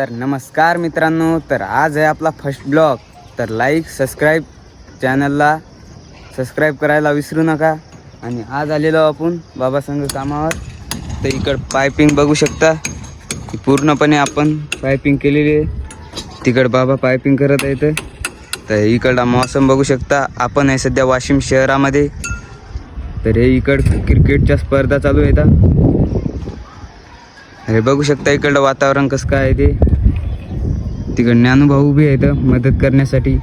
तर नमस्कार मित्रांनो तर आज आहे आपला फर्स्ट ब्लॉग तर लाईक सबस्क्राईब चॅनलला सबस्क्राईब करायला विसरू नका. आणि आज आलेलो आपण बाबासंघ कामावर. तर इकडं पायपिंग बघू शकता. पूर्णपणे आपण पायपिंग केलेली आहे. तिकडं बाबा पायपिंग करत आहेत. तर इकडला मौसम बघू शकता. आपण आहे सध्या वाशिम शहरामध्ये. तर हे इकडं क्रिकेटच्या स्पर्धा चालू आहेत. अरे बघू शकता इकडलं वातावरण कसं काय आहे ते. तिकडं ज्ञानूभाऊ उभे आहेत मदत करण्यासाठी.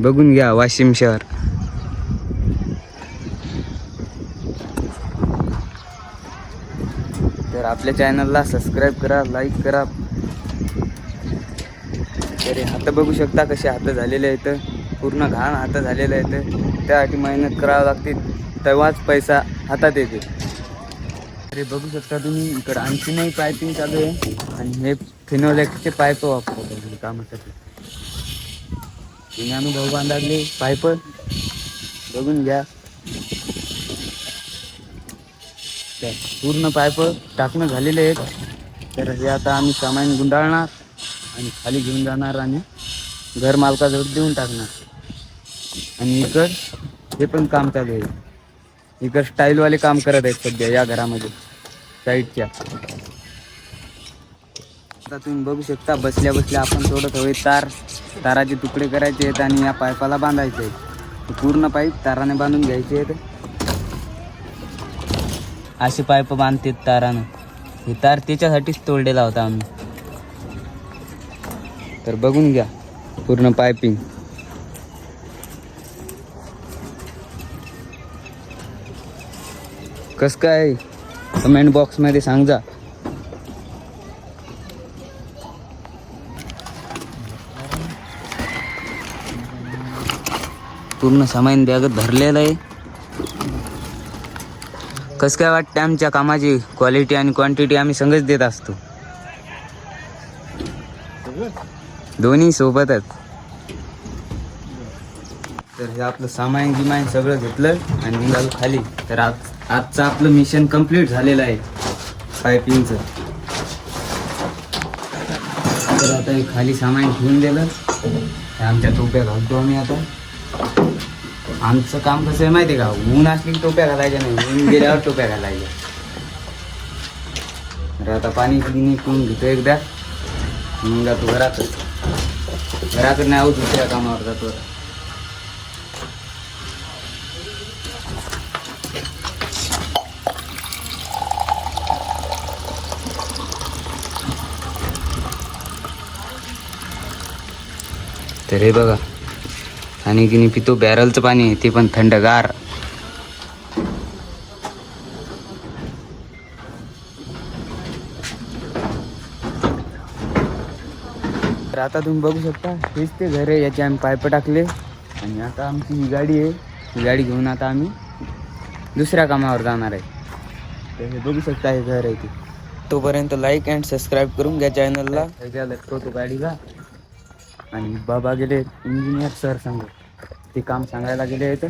बघून घ्या वाशिम शहर. तर आपल्या चॅनलला सबस्क्राईब करा लाईक करा. तर हात बघू शकता कसे हात झालेले आहेत. पूर्ण घाण हात झालेले आहेत. त्यासाठी मेहनत करावं लागते तेव्हाच पैसा हातात येते. अरे बघू शकता तुम्ही इकडं आणखीनही पायपिंग चालू आहे. आणि हे फिनोलेक्सचे पाईप वापरतो आहे कामासाठी. तुम्ही आम्ही भाऊ बांधागले पाईप बघून घ्या. पूर्ण पाईप टाकणं झालेले आहेत तर हे आता आम्ही सामान गुंडाळणार आणि खाली घेऊन जाणार आणि घर मालकाजवळ देऊन टाकणार. आणि इकड हे पण काम चालू आहे. इकड स्टाईलवाले काम करत आहेत सध्या या घरामध्ये. साईडच्या. आता तुम्ही बघू शकता बसल्या बसल्या आपण थोडं थोडे तार ताराचे तुकडे करायचे आहेत आणि या पाईपाला बांधायचे आहेत. पूर्ण पाईप ताराने बांधून घ्यायचे आहेत. असे पाईप बांधतात तारानं. हे तार त्याच्यासाठीच तोडलेला होता आम्ही. तर बघून घ्या पूर्ण पायपिंग कस काय? कमेंट बॉक्समध्ये सांग जा पूर्ण सामान बॅगत भरलेलं आहे. कसं काय वाटतं आमच्या कामाची क्वालिटी आणि क्वांटिटी आम्ही संगच देत असतो. दोन्ही सोबतच. तर हे आपलं सामान गिमाइन सगळं घेतलं आणि निघालो खाली. तर आज आजचं आपलं मिशन कंप्लीट झालेलं आहे. पायपिंगचं तर आता हे खाली सामान घेऊन दिलं. आमच्या टोप्या घालतो आम्ही आता. आमचं काम कसं आहे माहिती का? ऊन असली की टोप्या घालायच्या नाही. ऊन गेल्यावर टोप्या घालायच्या. तर आता पाणी पिणी पिऊन घेतो एकदा. मग जातो घरातच घराकडे नाही आहोत दुसऱ्या कामावर जातो तर हे बघा. आणि की पितो बॅरलचं पाणी आहे ते पण थंडगार. तर आता तुम्ही बघू शकता हेच ते घर आहे याचे आम्ही पाईप टाकले. आणि आता आमची ही गाडी आहे. ही गाडी घेऊन आता आम्ही दुसऱ्या कामावर जाणार आहे. तर हे बघू शकता हे घर आहे ते. तोपर्यंत लाईक अँड सबस्क्राईब करून घ्या चॅनलला तो गाडीला. आणि बाबा गेले इंजिनियर सर सांग. ते काम सांगायला गेले आहेत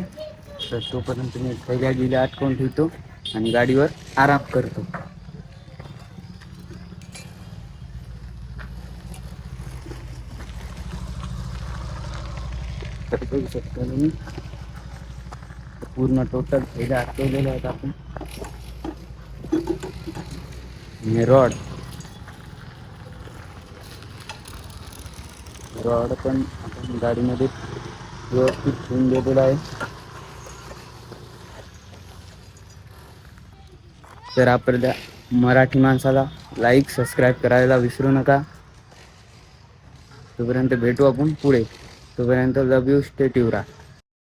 तर तोपर्यंत मी थैल्या गेल्या अटकवून ठेवतो आणि गाडीवर आराम करतो. तर बघू शकतो तुम्ही पूर्ण टोटल थैल्या अटकवलेल्या आहेत आपण रॉड रॉड पण आपण गाडीमध्ये व्यवस्थित ठेवून दिलेला आहे. तर आपल्या मराठी माणसाला लाईक सबस्क्राईब करायला विसरू नका. तोपर्यंत भेटू आपण पुढे. तोपर्यंत लव यू स्टे राहा